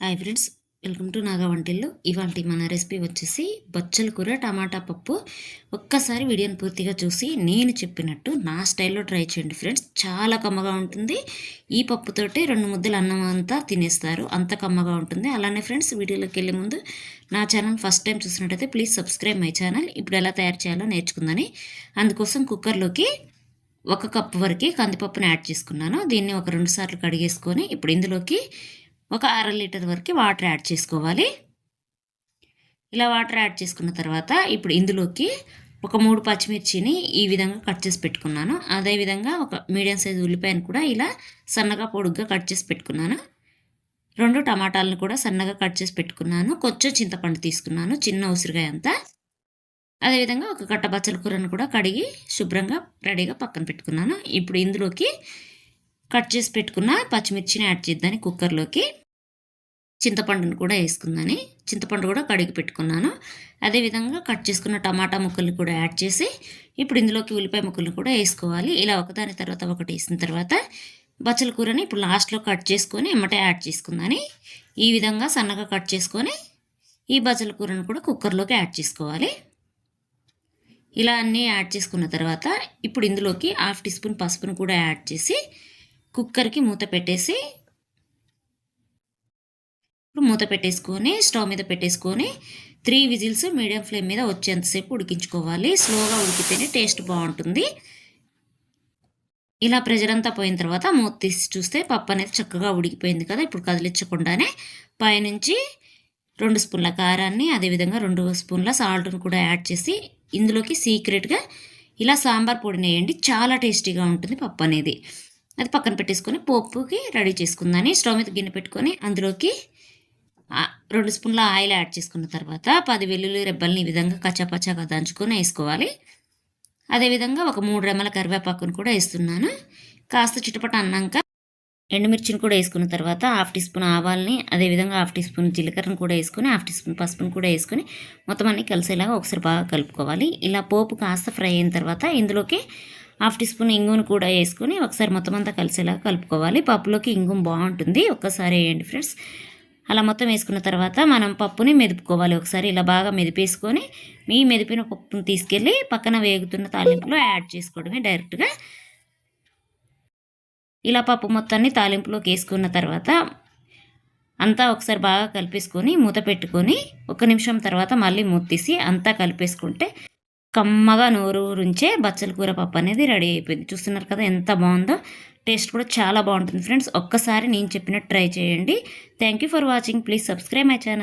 Hi friends welcome to Naga Vantillu ఇవాళ మన recipe వచ్చేసి బచ్చల కూర టమాటా పప్పు. ఒక్కసారి వీడియోని పూర్తిగా చూసి నేను చెప్పినట్టు నా స్టైల్లో ట్రై చేయండి ఫ్రెండ్స్ చాలా కమ్మగా ఉంటుంది. ఈ పప్పుతోటి రెండు ముద్దలు అన్నం అంతా తినేస్తారు. అంత కమ్మగా ఉంటుంది. అలానే ఫ్రెండ్స్ వీడియోలోకి వెళ్ళే ముందు నా ఛానల్ ఫస్ట్ టైం చూసినట్టయితే ప్లీజ్ సబ్స్క్రైబ్ మై ఛానల్ ఇప్పుడు ఎలా తయారు చేయాలో నేర్చుకుందని అందుకోసం కుక్కర్లోకి ఒక కప్పు వరకు కందిపప్పుని యాడ్ చేసుకున్నాను. దీన్ని ఒక రెండు సార్లు కడిగేసుకొని ఇప్పుడు ఇందులోకి ఒక అర లీటర్ వరకు వాటర్ యాడ్ చేసుకోవాలి. ఇలా వాటర్ యాడ్ చేసుకున్న తర్వాత ఇప్పుడు ఇందులోకి ఒక మూడు పచ్చిమిర్చిని ఈ విధంగా కట్ చేసి పెట్టుకున్నాను. అదేవిధంగా ఒక మీడియం సైజు ఉల్లిపాయను కూడా ఇలా సన్నగా పొడుగ్గా కట్ చేసి పెట్టుకున్నాను. రెండు టమాటాలను కూడా సన్నగా కట్ చేసి పెట్టుకున్నాను. కొంచెం చింతపండు తీసుకున్నాను చిన్న ఉసిరికాయ అంతా. అదేవిధంగా ఒక కట్ట బచ్చల కూరను కూడా కడిగి శుభ్రంగా రెడీగా పక్కన పెట్టుకున్నాను. ఇప్పుడు ఇందులోకి కట్ చేసి పెట్టుకున్న పచ్చిమిర్చిని యాడ్ చేద్దాను కుక్కర్లోకి. చింతపండును కూడా వేసుకుందని. చింతపండు కూడా కడిగి పెట్టుకున్నాను. అదేవిధంగా కట్ చేసుకున్న టమాటా ముక్కల్ని కూడా యాడ్ చేసి ఇప్పుడు ఇందులోకి ఉల్లిపాయ ముక్కల్ని కూడా వేసుకోవాలి. ఇలా ఒకదాని తర్వాత ఒకటి వేసిన తర్వాత బచ్చల కూరని ఇప్పుడు లాస్ట్లో కట్ చేసుకొని ఎమ్మటే యాడ్ చేసుకుందని. ఈ విధంగా సన్నగా కట్ చేసుకొని ఈ బచ్చల కూరను కూడా కుక్కర్లోకి యాడ్ చేసుకోవాలి. ఇలా అన్నీ యాడ్ చేసుకున్న తర్వాత ఇప్పుడు ఇందులోకి హాఫ్ టీ స్పూన్ పసుపును కూడా యాడ్ చేసి కుక్కర్కి మూత పెట్టేసి ఇప్పుడు మూత పెట్టేసుకొని స్టవ్ మీద పెట్టేసుకొని త్రీ విజిల్స్ మీడియం ఫ్లేమ్ మీద వచ్చేంతసేపు ఉడికించుకోవాలి. స్లోగా ఉడికితేనే టేస్ట్ బాగుంటుంది. ఇలా ప్రెజర్ అంతా పోయిన తర్వాత మూత తీసి చూస్తే పప్పు అనేది చక్కగా ఉడికిపోయింది కదా. ఇప్పుడు కదిలించకుండానే పైనుంచి రెండు స్పూన్ల కారాన్ని అదేవిధంగా రెండు స్పూన్ల సాల్ట్ను కూడా యాడ్ చేసి ఇందులోకి సీక్రెట్గా ఇలా సాంబార్ పొడిని వేయండి. చాలా టేస్టీగా ఉంటుంది పప్పు అనేది. అది పక్కన పెట్టేసుకొని పోపుకి రెడీ చేసుకుందాన్ని స్టవ్ మీద గిన్నె పెట్టుకొని అందులోకి రెండు స్పూన్ల ఆయిల్ యాడ్ చేసుకున్న తర్వాత పది వెల్లుల్లి రెబ్బల్ని ఈ విధంగా కచ్చాపచ్చాగా దంచుకొని వేసుకోవాలి. అదేవిధంగా ఒక మూడు రెమ్మల కరివేపాకును కూడా వేస్తున్నాను. కాస్త చిటపట అన్నాక ఎండుమిర్చిని కూడా వేసుకున్న తర్వాత హాఫ్ టీ స్పూన్ ఆవాల్ని అదేవిధంగా హాఫ్ టీ స్పూన్ జీలకర్రను కూడా వేసుకొని హాఫ్ టీ స్పూన్ పసుపును కూడా వేసుకొని మొత్తం అన్ని కలిసేలాగా ఒకసారి బాగా కలుపుకోవాలి. ఇలా పోపు కాస్త ఫ్రై అయిన తర్వాత ఇందులోకి హాఫ్ టీ స్పూన్ ఇంగును కూడా వేసుకొని ఒకసారి మొత్తం అంతా కలిసేలాగా కలుపుకోవాలి. పప్పులోకి ఇంగు బాగుంటుంది. ఒక్కసారి వేయండి ఫ్రెండ్స్. అలా మొత్తం వేసుకున్న తర్వాత మనం పప్పుని మెదుపుకోవాలి ఒకసారి. ఇలా బాగా మెదిపేసుకొని మీ మెదిపిన పప్పుని తీసుకెళ్ళి పక్కన వేగుతున్న తాలింపులో యాడ్ చేసుకోవడమే డైరెక్ట్గా. ఇలా పప్పు మొత్తాన్ని తాలింపులోకి వేసుకున్న తర్వాత అంతా ఒకసారి బాగా కలిపేసుకొని మూత పెట్టుకొని ఒక నిమిషం తర్వాత మళ్ళీ మూత తీసి అంతా కలిపేసుకుంటే కమ్మగా నోరు రుంచే బచ్చల కూర పప్పు అనేది రెడీ అయిపోయింది. చూస్తున్నారు కదా ఎంత బాగుందో. టేస్ట్ కూడా చాలా బాగుంటుంది ఫ్రెండ్స్. ఒక్కసారి నేను చెప్పినట్టు ట్రై చేయండి. Thank you for watching please subscribe my channel